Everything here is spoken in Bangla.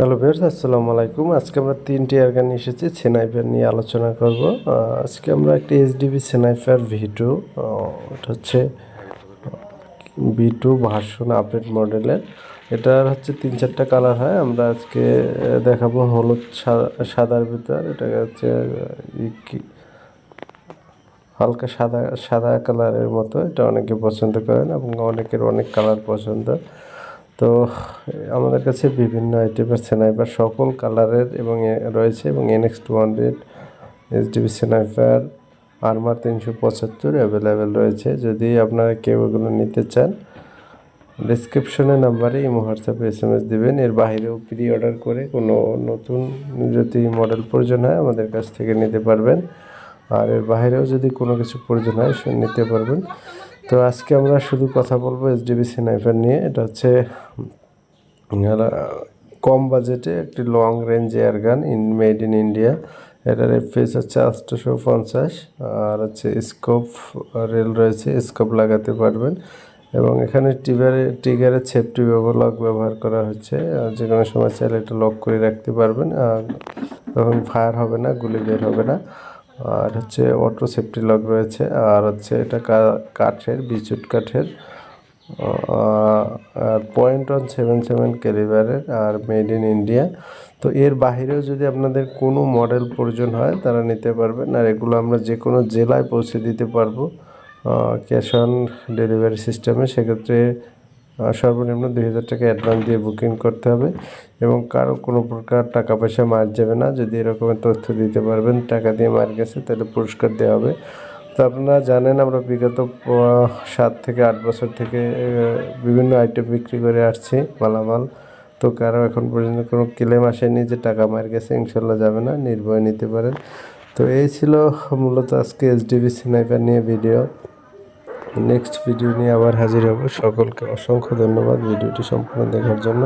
হ্যালো বেরস আসসালামু আলাইকুম। আজকে আমরা তিনটি এয়ারগান এসেছি সেনাইফার নিয়ে আলোচনা করব। আজকে আমরা একটা এইচডিবি সেনাইফার ভি টু এটা হচ্ছে ভি টু ভার্সন আপডেট মডেলের এটার হচ্ছে তিন চারটা কালার হয়। আমরা আজকে দেখাবো হলুদ সাদার ভিতর। এটা হচ্ছে হালকা সাদা সাদা কালারের মতো। এটা অনেকে পছন্দ করেন এবং অনেকের অনেক কালার পছন্দ। তো, আমাদের কাছে বিভিন্ন আইটেমের স্নাইপার সকল কালারের এবং রয়েছে এবং NX two hundred HDB sniper armour তিনশো পঁচাত্তর অ্যাভেলেবেল রয়েছে। যদি আপনারা কেউ এগুলো নিতে চান ডিসক্রিপশনে নাম্বারে এই হোয়াটসঅ্যাপে এস এম এস দেবেন। এর বাইরেও প্রি অর্ডার করে কোনো নতুন যদি মডেল প্রয়োজন হয়, আমাদের কাছ থেকে নিতে পারবেন। আর এর বাইরেও যদি কোনো কিছু প্রয়োজন হয়, সে নিতে পারবেন। তো আজকে আমরা শুধু কথা বলব এস এসডিবি স্নাইপার নিয়ে। এটা হচ্ছে কম বাজেটে একটি long range air gun in made in India এটার এফপিএস হচ্ছে আটশোশো পঞ্চাশ, আর হচ্ছে স্কোপ রেল রয়েছে স্কোপ লাগাতে পারবেন। এবং এখানে টিগারে টিগারের সেফটি লক ব্যবহার করা হচ্ছে যে কোনো সময় চাইলে এটা লক করে রাখতে পারবেন, আর তখন ফায়ার হবে না, গুলি বের হবে না। আর হচ্ছে অটো সেফটি লক রয়েছে, আর হচ্ছে এটা কাঠের বিচুট কাঠের। আর পয়েন্ট ওয়ান সেভেন সেভেন ক্যালিবারের আর মেড ইন ইন্ডিয়া তো এর বাহিরেও যদি আপনাদের কোনো মডেল প্রয়োজন হয়, তারা নিতে পারবেন। আর এগুলো আমরা যে কোনো জেলায় পৌঁছে দিতে পারব ক্যাশ অন ডেলিভারি সিস্টেমে সেক্ষেত্রে সর্বনিম্ন দুই হাজার টাকা অ্যাডভান্স দিয়ে বুকিং করতে হবে এবং কারও কোনো প্রকার টাকা পয়সা মার যাবে না। যদি এরকমের তথ্য দিতে পারবেন, টাকা দিয়ে মার গেছে, তাহলে পুরস্কার দেওয়া হবে। তো আপনারা জানেন, আমরা বিগত সাত থেকে আট বছর থেকে বিভিন্ন আইটেম বিক্রি করে আসছি, মালামাল। তো কারও এখন পর্যন্ত কোনো ক্লেম আসেনি যে টাকা মার গেছে, ইনশাল্লাহ যাবে না, নির্ভয় নিতে পারেন। তো এই ছিল মূলত আজকে এসডিবি স্নাইপার নিয়ে ভিডিও নেক্সট ভিডিও নিয়ে আবার হাজির হব। সকলকে অসংখ্য ধন্যবাদ ভিডিওটি সম্পূর্ণ দেখার জন্য।